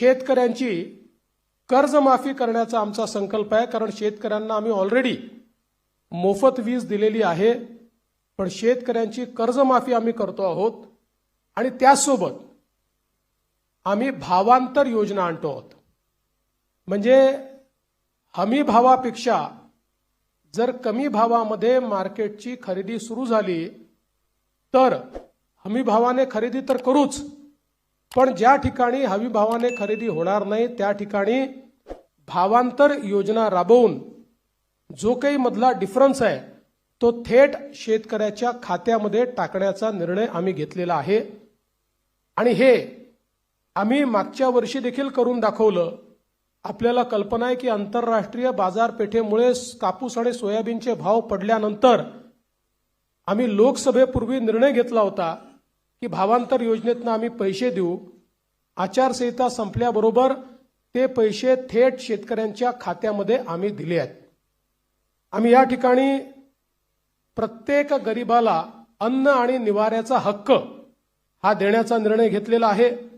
शेतकऱ्यांची कर्जमाफी करण्याचा आमचा संकल्प आहे कारण शेतकऱ्यांना आम्ही ऑलरेडी मोफत वीज दिलेली आहे. पण शेतकऱ्यांची कर्जमाफी आम्ही करतो आहोत आणि त्याचसोबत आम्ही भावांतर योजना आणतो आहोत. म्हणजे हमी भावापेक्षा जर कमी भावामध्ये मार्केटची खरेदी सुरू झाली तर हमी भावाने खरेदी तर करूच पण ज्या ठिकाणी हमीभावाने खरेदी होणार नाही त्या ठिकाणी भावांतर योजना राबवून जो काही मधला डिफरन्स आहे तो थेट शेतकऱ्याच्या खात्यामध्ये टाकण्याचा निर्णय आम्ही घेतलेला आहे. आणि हे आम्ही मागच्या वर्षी देखील करून दाखवलं. आपल्याला कल्पना आहे की आंतरराष्ट्रीय बाजारपेठेमुळे कापूस आणि सोयाबीनचे भाव पडल्यानंतर आम्ही लोकसभेपूर्वी निर्णय घेतला होता. की भावांतर योजनेतनं आम्ही पैसे देऊ. आचारसंहिता संपल्याबरोबर ते पैसे थेट शेतकऱ्यांच्या खात्यामध्ये आम्ही दिले आहेत. आम्ही या ठिकाणी प्रत्येक गरिबाला अन्न आणि निवाऱ्याचा हक्क हा देण्याचा निर्णय घेतलेला आहे.